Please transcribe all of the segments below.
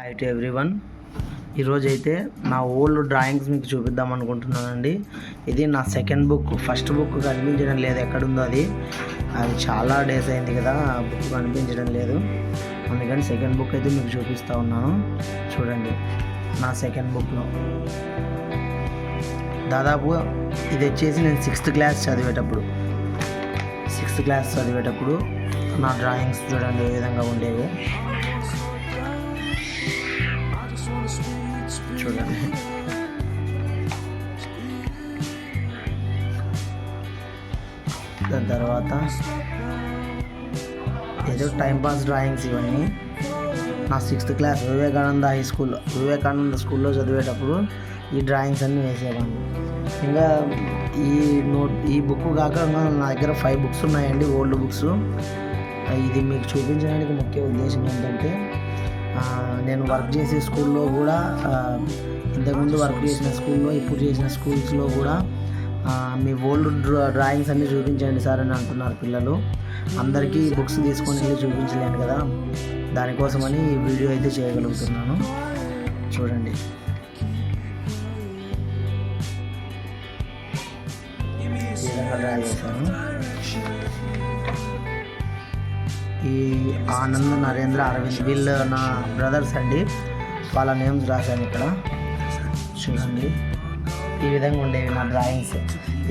Hi every one ఈరోజైతే నా old drawings మీకు చూపిద్దాం అనుకుంటున్నానండి. ఇది నా సెకండ్ బుక్ ఫస్ట్ బుక్ కనిపించడం లేదు. ఎక్కడుందో అది. అది చాలా డేస్ అయింది కదా. ఆ బుక్ కనిపించడం లేదు. అందుకని సెకండ్ బుక్ అయితే మీకు చూపిస్తూ ఉన్నాను. చూడండి. నా సెకండ్ బుక్లో దాదాపు ఇది వచ్చేసి నేను సిక్స్త్ క్లాస్ చదివేటప్పుడు. సిక్స్త్ క్లాస్ చదివేటప్పుడు నా డ్రాయింగ్స్ చూడండి ఏ విధంగా ఉండేవి. చూడండి దాని తర్వాత ఏదో టైంపాస్ డ్రాయింగ్స్ ఇవన్నీ. నా సిక్స్త్ క్లాస్ వివేకానంద హై స్కూల్లో వివేకానంద స్కూల్లో చదివేటప్పుడు ఈ డ్రాయింగ్స్ అన్నీ వేసేవాడిని. ఇంకా ఈ నోట్ ఈ బుక్ కాక నా దగ్గర ఫైవ్ బుక్స్ ఉన్నాయండి ఓల్డ్ బుక్స్ ఇది మీకు చూపించడానికి ముఖ్య ఉద్దేశం ఏంటంటే నేను వర్క్ చేసే స్కూల్లో కూడా ఇంతకుముందు వర్క్ చేసిన స్కూల్లో ఇప్పుడు చేసిన స్కూల్స్లో కూడా మీ ఓల్డ్ డ్రా డ్రాయింగ్స్ అన్నీ చూపించండి సార్ అని అంటున్నారు పిల్లలు. అందరికీ బుక్స్ తీసుకొని వెళ్ళి చూపించలేను కదా. దానికోసమని ఈ వీడియో అయితే చేయగలుగుతున్నాను. చూడండి. ఈ విధంగా డ్రా చేశాను. ఈ ఆనంద్ నరేంద్ర అరవింద్ వీళ్ళు నా బ్రదర్స్ అండి. వాళ్ళ నేమ్స్ రాశాను ఇక్కడ. చూడండి. ఈ విధంగా ఉండేవి నా డ్రాయింగ్స్.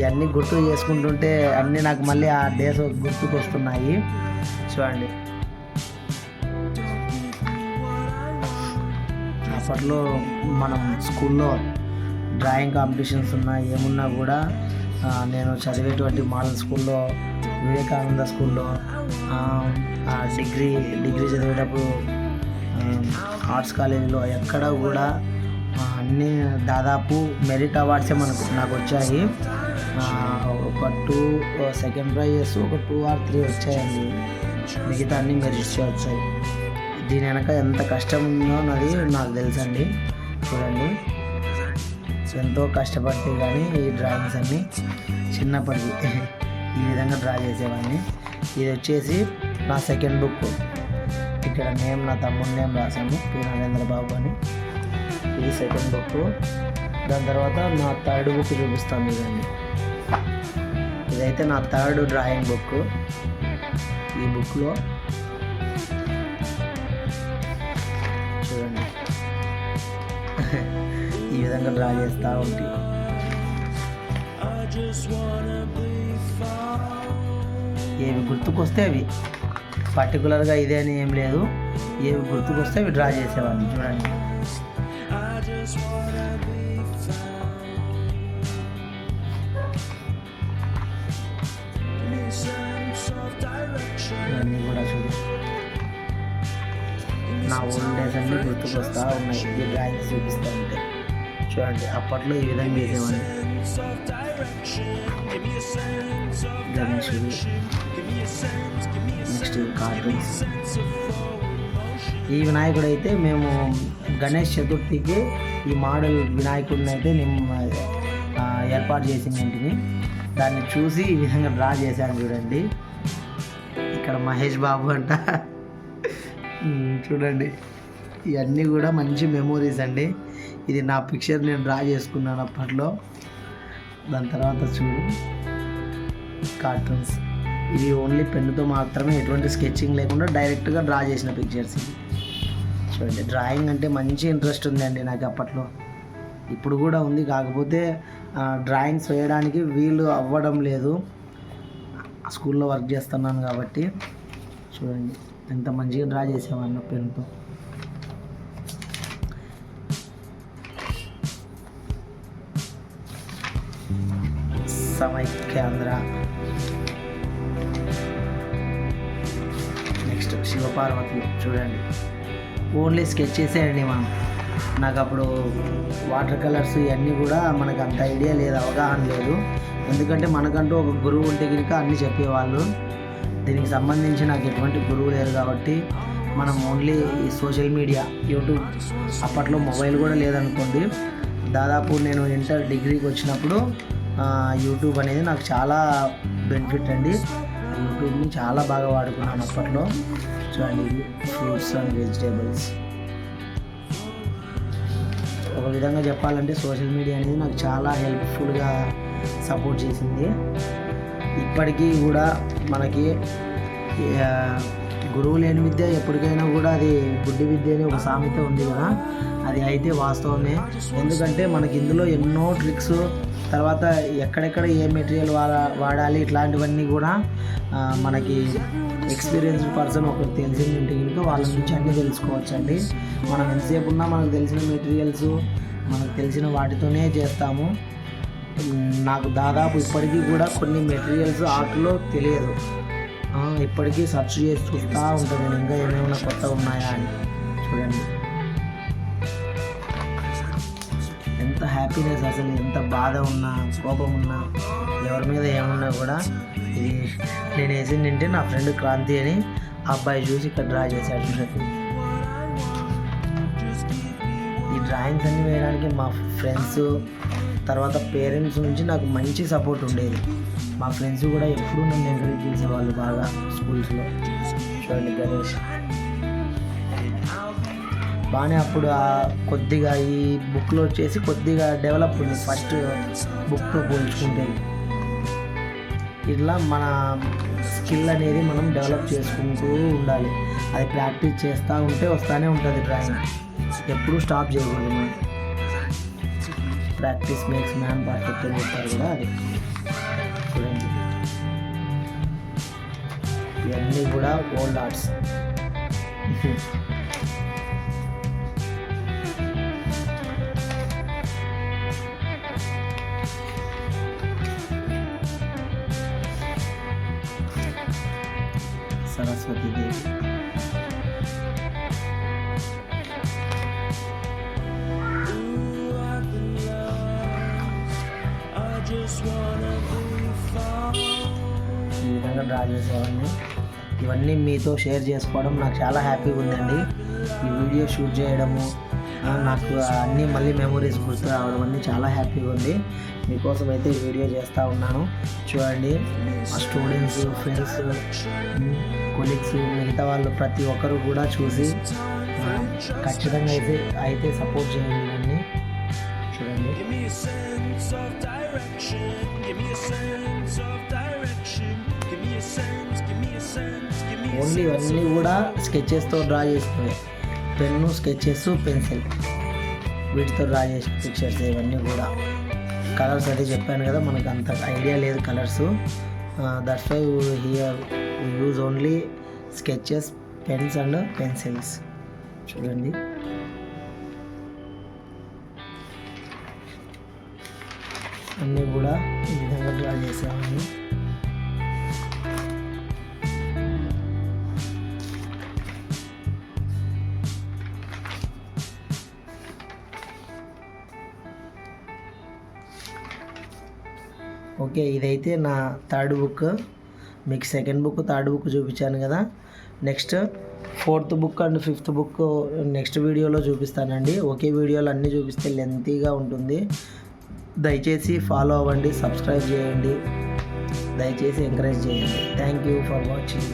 ఇవన్నీ గుర్తు చేసుకుంటుంటే అన్నీ నాకు మళ్ళీ ఆ డేస్ గుర్తుకు వస్తున్నాయి చూడండి. అప్పట్లో మనం స్కూల్లో డ్రాయింగ్ కాంపిటీషన్స్ ఉన్నా ఏమున్నా కూడా నేను చదివేటువంటి మోడల్ స్కూల్లో వివేకానంద స్కూల్లో డిగ్రీ డిగ్రీ చదివేటప్పుడు ఆర్ట్స్ కాలేజీలో ఎక్కడ కూడా అన్నీ దాదాపు మెరిట్ అవార్డ్సే మనకు నాకు వచ్చాయి. ఒక టూ సెకండ్ ప్రైజెస్ ఒక టూ ఆర్ త్రీ వచ్చాయండి. మిగతా అన్ని మెరిట్సే వచ్చాయి. దీని వెనక ఎంత కష్టం ఉందో అన్నది నాకు తెలుసండి. చూడండి. ఎంతో కష్టపడితే కానీ ఈ డ్రాయింగ్స్ అన్నీ చిన్నప్పటికి ఈ విధంగా డ్రా చేసేవాడిని. ఇది వచ్చేసి నా సెకండ్ బుక్. ఇక్కడ నేమ్ నా తమ్ముడు నేమ్ రాశాను పి. నరేంద్ర బాబు అని. ఇది సెకండ్ బుక్. దాని తర్వాత నా థర్డ్ బుక్ చూపిస్తాను ఇదండి. ఇదైతే నా థర్డ్ డ్రాయింగ్ బుక్. ఈ బుక్లో చూడండి. ఈ విధంగా డ్రా చేస్తూ ఉంటే. ఏవి గుర్తుకొస్తే అవి. పర్టికులర్గా ఇదే అని ఏం లేదు. ఏవి గుర్తుకొస్తే అవి డ్రా చేసేవాడిని చూడండి. ఇవన్నీ కూడా చూడు. నా ఓల్డ్ డేస్ అన్నీ గుర్తుకొస్తా ఉన్నాయి. ఈ డ్రాయింగ్స్ చూపిస్తూ ఉంటాయి చూడండి అప్పట్లో ఈ విధంగా వేసేవాడిని నెక్స్ట్ కార్టూన్స్ ఈ వినాయకుడు అయితే మేము గణేష్ చతుర్థికి ఈ మోడల్ వినాయకుడిని అయితే నేను ఏర్పాటు చేసిన ఇంటిని దాన్ని చూసి ఈ విధంగా డ్రా చేశాను చూడండి. ఇక్కడ మహేష్ బాబు అంట. చూడండి. ఇవన్నీ కూడా మంచి మెమోరీస్ అండి. ఇది నా పిక్చర్ నేను డ్రా చేసుకున్నాను అప్పట్లో. దాని తర్వాత చూడు కార్టూన్స్ ఇవి ఓన్లీ పెన్నుతో మాత్రమే ఎటువంటి స్కెచింగ్ లేకుండా డైరెక్ట్గా డ్రా చేసిన పిక్చర్స్ ఇవి. చూడండి డ్రాయింగ్ అంటే మంచి ఇంట్రెస్ట్ ఉందండి నాకు అప్పట్లో. ఇప్పుడు కూడా ఉంది కాకపోతే డ్రాయింగ్స్ వేయడానికి వీలు అవ్వడం లేదు. స్కూల్లో వర్క్ చేస్తున్నాను కాబట్టి. చూడండి ఎంత మంచిగా డ్రా చేసేవాడిని పెన్తో సమైక్యాంధ్ర నెక్స్ట్ శివపార్వతి చూడండి. ఓన్లీ స్కెచ్ చేసేయండి మనం. నాకు అప్పుడు వాటర్ కలర్స్ ఇవన్నీ కూడా మనకు అంత ఐడియా లేదు అవగాహన లేదు. ఎందుకంటే మనకంటూ ఒక గురువు ఉంటే కనుక అన్నీ చెప్పేవాళ్ళు. దీనికి సంబంధించి నాకు ఎటువంటి గురువు లేరు కాబట్టి మనం ఓన్లీ ఈ సోషల్ మీడియా యూట్యూబ్ అప్పట్లో మొబైల్ కూడా లేదనుకోండి. దాదాపు నేను ఇంటర్ డిగ్రీకి వచ్చినప్పుడు యూట్యూబ్ అనేది నాకు చాలా బెనిఫిట్ అండి. యూట్యూబ్ని చాలా బాగా వాడుకున్నాను అప్పట్లో. చూడండి ఫ్రూట్స్ అండ్ వెజిటేబుల్స్ ఒక విధంగా చెప్పాలంటే సోషల్ మీడియా అనేది నాకు చాలా హెల్ప్ఫుల్గా సపోర్ట్ చేసింది. ఇప్పటికీ కూడా మనకి గురువు లేని విద్య ఎప్పటికైనా కూడా అది గుడ్డి విద్య అని ఒక సామెత ఉంది కదా. అది అయితే వాస్తవమే. ఎందుకంటే మనకి ఇందులో ఎన్నో ట్రిక్స్ తర్వాత ఎక్కడెక్కడ ఏ మెటీరియల్ వాడా వాడాలి ఇట్లాంటివన్నీ కూడా మనకి ఎక్స్పీరియన్స్డ్ పర్సన్ ఒకరు తెలిసింది ఉంటే కనుక వాళ్ళ నుంచి అన్నీ తెలుసుకోవచ్చు అండి మనం ఎంతసేపు ఉన్నా మనకు తెలిసిన మెటీరియల్స్ మనకు తెలిసిన వాటితోనే చేస్తాము. నాకు దాదాపు ఇప్పటికీ కూడా కొన్ని మెటీరియల్స్ ఆర్ట్లో తెలియదు. ఇప్పటికీ సెర్చ్ చేసి చూస్తూ ఉంటాను. ఇంకా ఏమేమైనా కొత్త ఉన్నాయా అని. చూడండి. ఎంత హ్యాపీనెస్ అసలు ఎంత బాధ ఉన్నా కోపం ఉన్నా ఎవరి మీద ఏమున్నా కూడా ఇది నేను వేసింది ఏంటంటే నా ఫ్రెండ్ క్రాంతి అని ఆ అబ్బాయి చూసి ఇక్కడ డ్రా చేశాడు చూడండి. ఈ డ్రాయింగ్స్ అన్నీ వేయడానికి మా ఫ్రెండ్స్ తర్వాత పేరెంట్స్ నుంచి నాకు మంచి సపోర్ట్ ఉండేది. మా ఫ్రెండ్స్ కూడా ఎప్పుడూ నన్ను ఎంకరేజ్ చేసేవాళ్ళు బాగా స్కూల్స్లో చూడండి గణేష్. బాగానే అప్పుడు కొద్దిగా ఈ బుక్లో వచ్చేసి కొద్దిగా డెవలప్ ఉంది. ఫస్ట్ బుక్తో పోల్చుకుంటే. ఇట్లా మన స్కిల్ అనేది మనం డెవలప్ చేసుకుంటూ ఉండాలి. అది ప్రాక్టీస్ చేస్తూ ఉంటే వస్తూనే ఉంటుంది డ్రాయింగ్. ఎప్పుడూ స్టాప్ చేయకూడదు మనం. ప్రాక్టీస్ మేక్స్ మ్యాన్ పర్ఫెక్ట్ అని చెప్తారు కూడా అది. చూడండి. ఇవన్నీ కూడా ఓల్డ్ ఆర్ట్స్ సరస్వతి దేవి ఈ విధంగా డ్రా చేసేవాడిని. ఇవన్నీ మీతో షేర్ చేసుకోవడం నాకు చాలా హ్యాపీగా ఉందండి. ఈ వీడియో షూట్ చేయడము నాకు అన్నీ మళ్ళీ మెమరీస్ గుర్తు రావడం అన్నీ చాలా హ్యాపీగా ఉంది. మీకోసం అయితే ఈ వీడియో చేస్తూ ఉన్నాను. చూడండి మా స్టూడెంట్స్ ఫ్రెండ్స్ కొలీగ్స్ మిగతా వాళ్ళు ప్రతి ఒక్కరు కూడా చూసి ఖచ్చితంగా అయితే అయితే సపోర్ట్ చేయండి చూడండి. ఓన్లీ ఇవన్నీ కూడా స్కెచెస్తో డ్రా చేసినవి. పెన్ను స్కెచెస్ పెన్సిల్ వీటితో డ్రా చేసిన పిక్చర్స్ ఇవన్నీ కూడా. కలర్స్ అయితే చెప్పాను కదా మనకు అంత ఐడియా లేదు colours. That's why here use only sketches pens and pencils చూడండి. అన్నీ కూడా ఈ విధంగా డ్రా చేసామండి ఓకే ఇదైతే నా థర్డ్ బుక్. మీకు సెకండ్ బుక్ థర్డ్ బుక్ చూపించాను కదా. Next fourth book and fifth book next వీడియోలో చూపిస్తానండి. ఒకే వీడియోలో అన్నీ చూపిస్తే లెంతీగా ఉంటుంది. దయచేసి ఫాలో అవ్వండి సబ్స్క్రైబ్ చేయండి. దయచేసి ఎంకరేజ్ చేయండి. Thank you for watching.